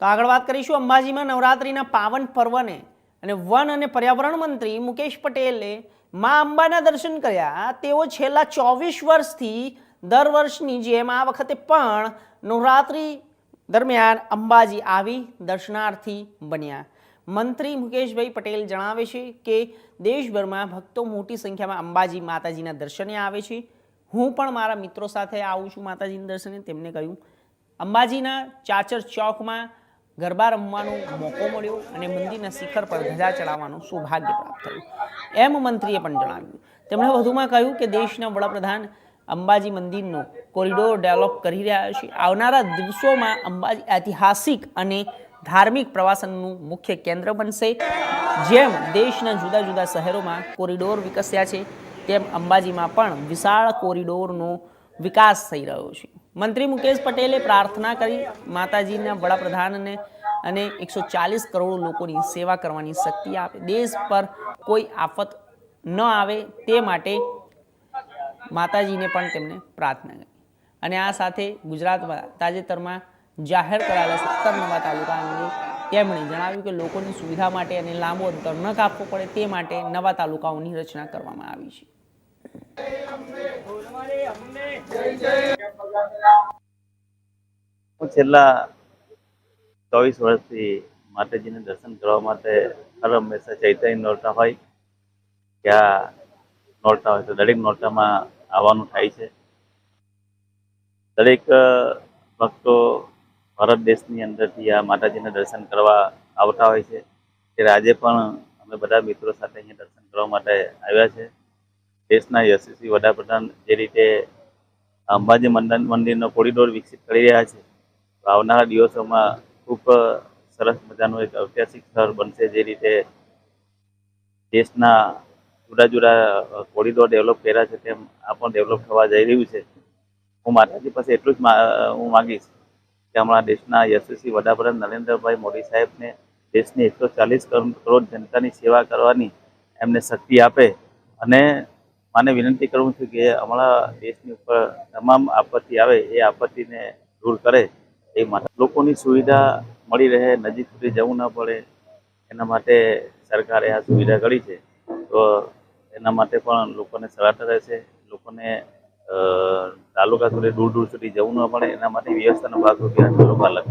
તો આગળ વાત કરીશું અંબાજીમાં નવરાત્રિના પાવન પર્વને અને વન અને પર્યાવરણ મંત્રી મુકેશ પટેલે મા અંબાના દર્શન કર્યા. તેઓ છેલ્લા ચોવીસ વર્ષથી દર વર્ષની જેમ આ વખતે પણ નવરાત્રિ દરમિયાન અંબાજી આવી દર્શનાર્થી બન્યા. મંત્રી મુકેશભાઈ પટેલ જણાવે છે કે દેશભરમાં ભક્તો મોટી સંખ્યામાં અંબાજી માતાજીના દર્શને આવે છે. હું પણ મારા મિત્રો સાથે આવું છું માતાજીના દર્શને, તેમને કહ્યું. અંબાજીના ચાચર ચોકમાં ગરબા રમવાનો મોકો મળ્યો અને મંદિરના શિખર પર ધજા ચડાવવાનું સૌભાગ્ય પ્રાપ્ત થયું. એમ મંત્રીએ પણ જણાવ્યું. તેમણે વધુમાં કહ્યું કે દેશના વડાપ્રધાન અંબાજી મંદિરનો કોરિડોર ડેવલપ કરી રહ્યા છે. આવનારા દિવસોમાં અંબાજી ઐતિહાસિક અને ધાર્મિક પ્રવાસનનું મુખ્ય કેન્દ્ર બનશે. જેમ દેશના જુદા જુદા શહેરોમાં કોરિડોર વિકસ્યા છે, તેમ અંબાજીમાં પણ વિશાળ કોરિડોરનો વિકાસ થઈ રહ્યો છે. મંત્રી મુકેશ પટેલે પ્રાર્થના કરી માતાજીના વડાપ્રધાનને અને એકસો ચાલીસ કરોડ લોકોની સેવા કરવાની શક્તિ આપે. દેશ પર કોઈ આફત ન આવે તે માટે માતાજીને પણ તેમને પ્રાર્થના કરી. અને આ સાથે ગુજરાતમાં તાજેતરમાં જાહેર કરાયેલા સત્તર નવા તાલુકા અંગે તેમણે જણાવ્યું કે લોકોની સુવિધા માટે અને લાંબો અંતર ન કાપવો પડે તે માટે નવા તાલુકાઓની રચના કરવામાં આવી છે. હું છેલ્લા ચોવીસ વર્ષથી માતાજીને દર્શન કરવા માટે હર હંમેશા ચૈતન્ય નોરતા હોય ત્યાં નોરતા હોય તો દરેક નોરતામાં આવવાનું થાય છે. દરેક ભક્તો ભારત દેશની અંદરથી આ માતાજીના દર્શન કરવા આવતા હોય છે. ત્યારે આજે પણ અમે બધા મિત્રો સાથે અહીંયા દર્શન કરવા માટે આવ્યા છે. દેશના યશસ્વી વડાપ્રધાન જે રીતે અંબાજી મંદિર મંદિરનો કોરિડોર વિકસિત કરી રહ્યા છે. આવનારા દિવસોમાં ખૂબ સરસ મજાનું એક ઐતિહાસિક સ્થળ બનશે જે રીતે દેશના જુદા જુદા કોરિડોર ડેવલપ કર્યા છે તેમ આ પણ ડેવલપ થવા જઈ રહ્યું છે. હું માતાજી પાસે એટલું જ હું માગીશ કે હમણાં દેશના યશસ્વી વડાપ્રધાન નરેન્દ્રભાઈ મોદી સાહેબને દેશની એકસો ચાલીસ કરોડ જનતાની સેવા કરવાની એમને શક્તિ આપે અને મને વિનંતી કરું છું કે અમારા દેશની ઉપર તમામ આપત્તિ આવે એ આપત્તિને દૂર કરે એ માટે લોકોની સુવિધા મળી રહે, નજીક સુધી જવું ન પડે, એના માટે સરકારે આ સુવિધા કરી છે. તો એના માટે પણ લોકોને સલાહતા રહેશે. લોકોને તાલુકા સુધી, દૂર દૂર સુધી જવું ન પડે, એના માટે વ્યવસ્થાનો ભાગરૂપે આ લોકો અલગ